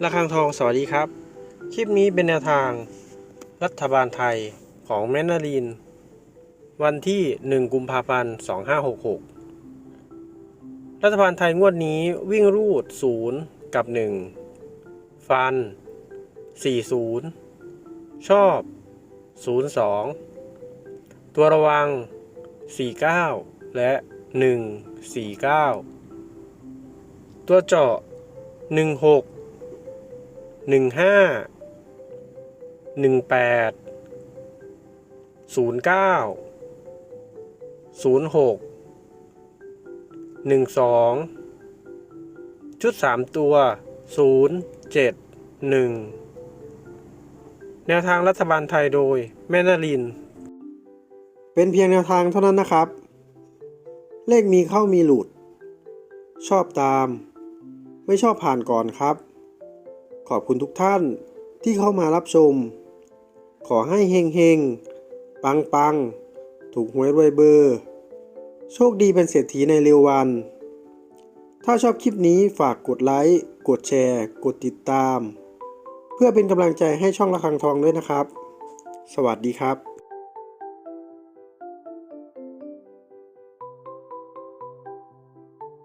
ระฆังทองสวัสดีครับ คลิปนี้เป็นแนวทางรัฐบาลไทยของแมนนารีน วันที่ 1 กุมภาพันธ์ 2566 รัฐบาลไทยงวดนี้วิ่งรูด 0 กับ 1 ฟัน 40 ชอบ 02 ตัวระวัง 49 และ 149 ตัวเจาะ 16 หนึ่งห้าหนึ่งแปดศูนย์เก้าศูนย์หกหนึ่งสองชุดสามตัวศูนย์เจ็ดหนึ่งแนวทางรัฐบาลไทยโดย แม่นาริน เป็นเพียงแนวทางเท่านั้นนะครับ เลขมีเข้ามีหลุด ชอบตาม ไม่ชอบผ่านก่อนครับ ขอบคุณทุกท่านที่เข้ามารับชม ขอให้เฮงเฮงปังปังถูกหวยรวยเบอร์ โชคดีเป็นเศรษฐีในเร็ววัน ถ้าชอบคลิปนี้ฝากกดไลค์ กดแชร์ กดติดตาม เพื่อเป็นกำลังใจให้ช่องระฆังทองด้วยนะครับ สวัสดีครับ